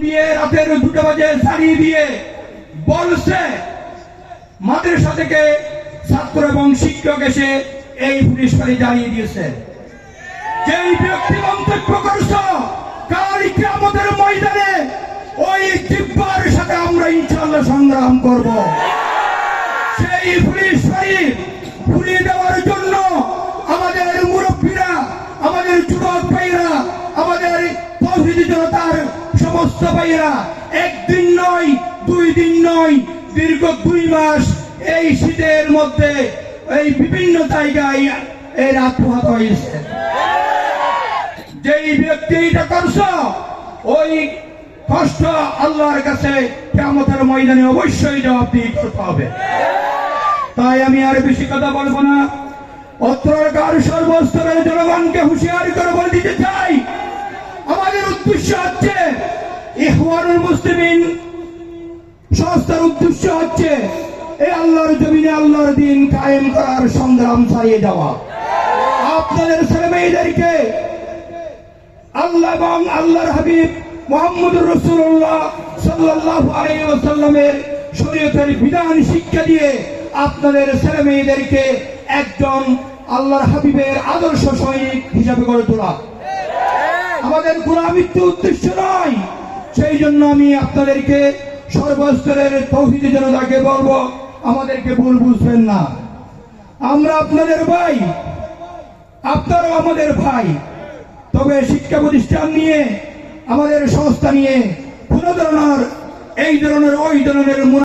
দিয়ে রাতের দুটো বাজে ছাড়িয়ে দিয়ে বলছে মাদ্রাসা থেকে ছাত্র এবং শিক্ষক এসে এই পুলিশ দিয়েছে। ব্যক্তি মন্তব্য করছ আমাদের ময়দানে ওই জিব্বার সাথে আমরা ইনশাল্লাহ সংগ্রাম করব। সেই পুলিশ ফাঁড়ি ফুরিয়ে দেওয়ার জন্য আমাদের মুরব্বীরা আমাদের যুবক ভাইরা আমাদের তৌহিদি জনতার ভাইরা একদিন নয়, দুই দিন নয়, দীর্ঘ দুই মাস এই শীতের মধ্যে এই বিভিন্ন জায়গায় এর আত্মহাত হয়েছে। যেই ব্যক্তি এটা করছ, ওই কষ্ট আল্লাহর কাছে কেমতের ময়দানে অবশ্যই জবাবদিহি করতে হবে। তাই আমি আর বেশি কথা বলব না। অত্রকার সর্বস্তরের জনগণকে হুঁশিয়ার করে বলে দিতে চাই, আমাদের উদ্দেশ্য হচ্ছে ইহওয়ানুল মুসলিমিন সংস্থার উদ্দেশ্য হচ্ছে এই আল্লাহর জমিনে আল্লাহর দিন কায়েম করার সংগ্রাম চালিয়ে যাওয়া। আপনাদের ছেলে মেয়েদেরকে আল্লাহ এবং আল্লাহর হাবিব মোহাম্মদ রসুল্লাহ সাল্লাহ আলাইসাল্লামের শরীয়তের বিধান শিক্ষা দিয়ে আপনাদের ছেলে মেয়েদেরকে একজন আল্লাহর হাবিবের আদর্শ সৈনিক হিসাবে গড়ে তোলা। আমাদের গোলামিত্ব উদ্দেশ্য নয় সেই জন্য আমি আপনাদেরকে সর্বস্তরের তৌহিদ জনতাকে বলব, আমাদেরকে ভুল বুঝবেন না। আমরা আপনাদের ভাই, আপনারাও আমাদের ভাই। তবে শিক্ষা প্রতিষ্ঠান নিয়ে, আমাদের সংস্থা নিয়ে কোন ধরনের এই ধরনের, ওই ধরনের